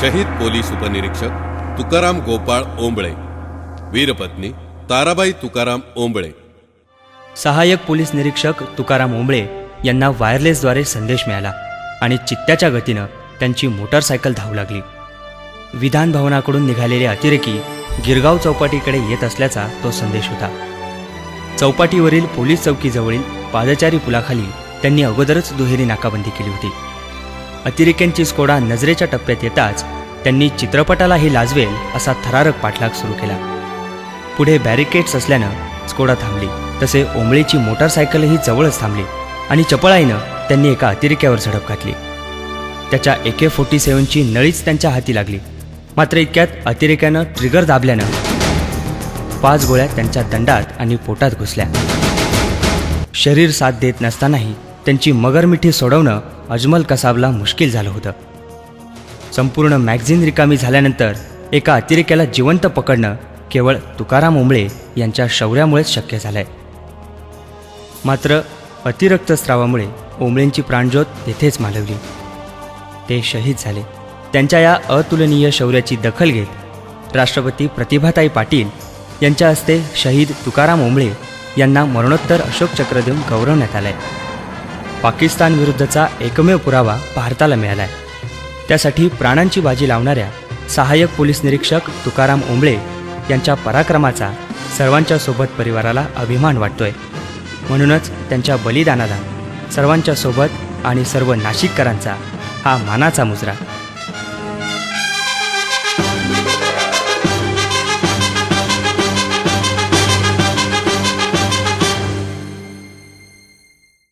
शहीद पोलीस उपनिरीक्षक तुकाराम गोपाळ ओंबळे. वीरपत्नी ताराबाई तुकाराम ओंबळे. सहाय्यक पोलीस निरीक्षक तुकाराम ओंबळे यांना वायरलेसद्वारे संदेश मिळाला आणि चित्त्याच्या गतीनं त्यांची मोटारसायकल धावू लागली. विधान भवनाकडून निघालेले अतिरेकी गिरगाव चौपाटीकडे येत असल्याचा तो संदेश होता. चौपाटीवरील पोलीस चौकीजवळील पादचारी पुलाखाली त्यांनी अगोदरच दुहेरी नाकाबंदी केली होती. अतिरेक्यांची स्कोडा नजरेच्या टप्प्यात येताच त्यांनी चित्रपटालाही लाजवेल असा थरारक पाठलाग सुरू केला. पुढे बॅरिकेड्स असल्यानं स्कोडा थांबली तसे ओंबळीची मोटारसायकलही जवळच थांबली आणि चपळाईनं त्यांनी एका अतिरेक्यावर झडप घातली. त्याच्या ए के फोर्टी सेवनची नळीच त्यांच्या हाती लागली. मात्र इतक्यात अतिरेक्यानं ट्रिगर दाबल्यानं पाच गोळ्या त्यांच्या दंडात आणि पोटात घुसल्या. शरीर साथ देत नसतानाही त्यांची मगरमिठी सोडवणं अजमल कसाबला मुश्किल झालं होतं. संपूर्ण मॅगझिन रिकामी झाल्यानंतर एका अतिरेक्याला जिवंत पकडणं केवळ तुकाराम ओंबळे यांच्या शौर्यामुळेच शक्य झालंय. मात्र अतिरक्तस्रावामुळे ओंबळेंची प्राणज्योत तेथेच मालवली. ते शहीद झाले. त्यांच्या या अतुलनीय शौर्याची दखल घेत राष्ट्रपती प्रतिभाताई पाटील यांच्या हस्ते शहीद तुकाराम ओंबळे यांना मरणोत्तर अशोक चक्र देऊन गौरवण्यात आहे पाकिस्तान विरुद्धचा एकमेव पुरावा भारताला मिळालाय. त्यासाठी प्राणांची बाजी लावणाऱ्या सहाय्यक पोलीस निरीक्षक तुकाराम ओंबळे यांच्या पराक्रमाचा सर्वांच्या सोबत परिवाराला अभिमान वाटतोय. म्हणूनच त्यांच्या बलिदानाला सर्वांच्या सोबत आणि सर्व नाशिककरांचा हा मानाचा मुजरा.